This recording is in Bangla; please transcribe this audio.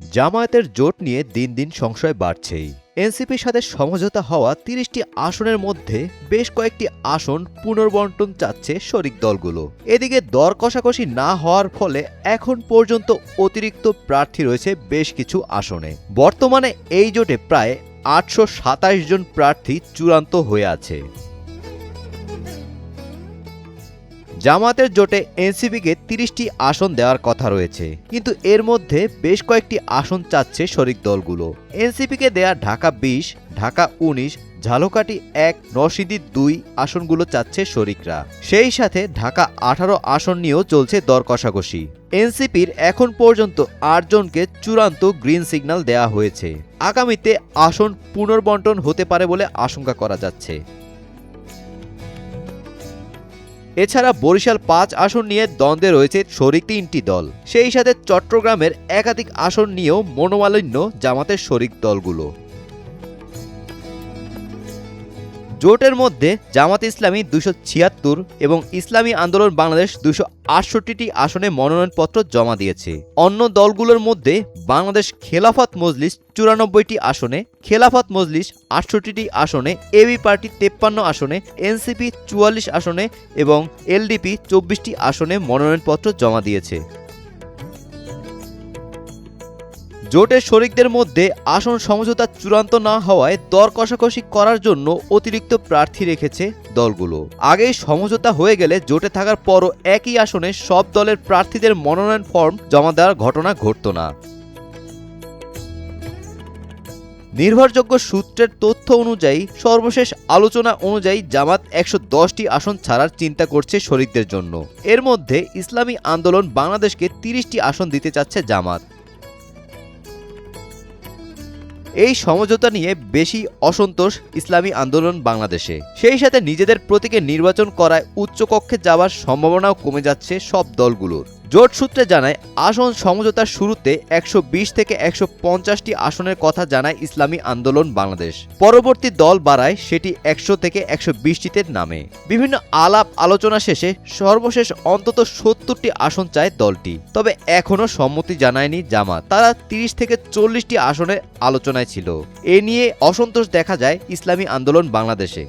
জামায়াতের জোট নিয়ে দিন দিন সংশয় বাড়ছেই। এনসিপির সাথে সমঝোতা হওয়া তিরিশটি আসনের মধ্যে বেশ কয়েকটি আসন পুনর্বন্টন চাচ্ছে শরিক দলগুলো। এদিকে দর কষাকষি না হওয়ার ফলে এখন পর্যন্ত অতিরিক্ত প্রার্থী রয়েছে বেশ কিছু আসনে। বর্তমানে এই জোটে প্রায় আটশো সাতাশ জন প্রার্থী চূড়ান্ত হয়ে আছে। জামাতের জোটে এনসিপিকে তিরিশটি আসন দেওয়ার কথা রয়েছে। কিন্তু এর মধ্যে বেশ কয়েকটি আসন চাচ্ছে শরিক দলগুলো। এনসিপিকে দেয়া ঢাকা বিশ, ঢাকা উনিশ ঝালকাটি এক, নরসিংদী দুই আসনগুলো চাচ্ছে শরিকরা। সেই সাথে ঢাকা আঠারো আসন নিয়েও চলছে দর কষাকষি। এনসিপির এখন পর্যন্ত আটজনকে চূড়ান্ত গ্রিন সিগন্যাল দেওয়া হয়েছে। আগামীতে আসন পুনর্বন্টন হতে পারে বলে আশঙ্কা করা যাচ্ছে। এছাড়া বরিশাল পাঁচ আসন নিয়ে দ্বন্দ্বে রয়েছে শরিক তিনটি দল। সেই সাথে চট্টগ্রামের একাধিক আসন নিয়েও মনোমালিন্য জামাতের শরিক দলগুলো। জোটের মধ্যে জামাত ইসলামী দুশো ছিয়াত্তর এবং ইসলামী আন্দোলন বাংলাদেশ দুশো আটষট্টিটি আসনে মনোনয়নপত্র জমা দিয়েছে। অন্য দলগুলোর মধ্যে বাংলাদেশ খেলাফত মজলিস চুরানব্বইটি আসনে, খেলাফত মজলিস আটষট্টিটি আসনে, এবি পার্টি তেপ্পান্ন আসনে, এনসিপি চুয়াল্লিশ আসনে এবং এলডিপি চব্বিশটি আসনে মনোনয়নপত্র জমা দিয়েছে। জোটের শরিকদের মধ্যে আসন সমঝোতা চূড়ান্ত না হওয়ায় দর কষাকষি করার জন্য অতিরিক্ত প্রার্থী রেখেছে দলগুলো। আগেই সমঝোতা হয়ে গেলে জোটে থাকার পরও একই আসনে সব দলের প্রার্থীদের মনোনয়ন ফর্ম জমা দেওয়ার ঘটনা ঘটত না। নির্ভরযোগ্য সূত্রের তথ্য অনুযায়ী, সর্বশেষ আলোচনা অনুযায়ী জামাত একশো দশটি আসন ছাড়ার চিন্তা করছে শরিকদের জন্য। এর মধ্যে ইসলামী আন্দোলন বাংলাদেশকে তিরিশটি আসন দিতে চাচ্ছে জামাত। এই সমঝোতা নিয়ে বেশি অসন্তোষ ইসলামী আন্দোলন বাংলাদেশে। সেই সাথে নিজেদের প্রতীকে নির্বাচন করায় উচ্চকক্ষে যাওয়ার সম্ভাবনাও কমে যাচ্ছে সব দলগুলোর। জোট সূত্রে জানায়, আসন সমঝোতার শুরুতে একশো বিশ থেকে একশো পঞ্চাশটি আসনের কথা জানায় ইসলামী আন্দোলন বাংলাদেশ। পরবর্তী দল বাড়ায়, সেটি একশো থেকে একশো বিশটিতে নামে। বিভিন্ন আলাপ আলোচনা শেষে সর্বশেষ অন্তত সত্তরটি আসন চায় দলটি। তবে এখনও সম্মতি জানায়নি জামাত। তারা তিরিশ থেকে চল্লিশটি আসনের আলোচনায় ছিল। এ নিয়ে অসন্তোষ দেখা যায় ইসলামী আন্দোলন বাংলাদেশে।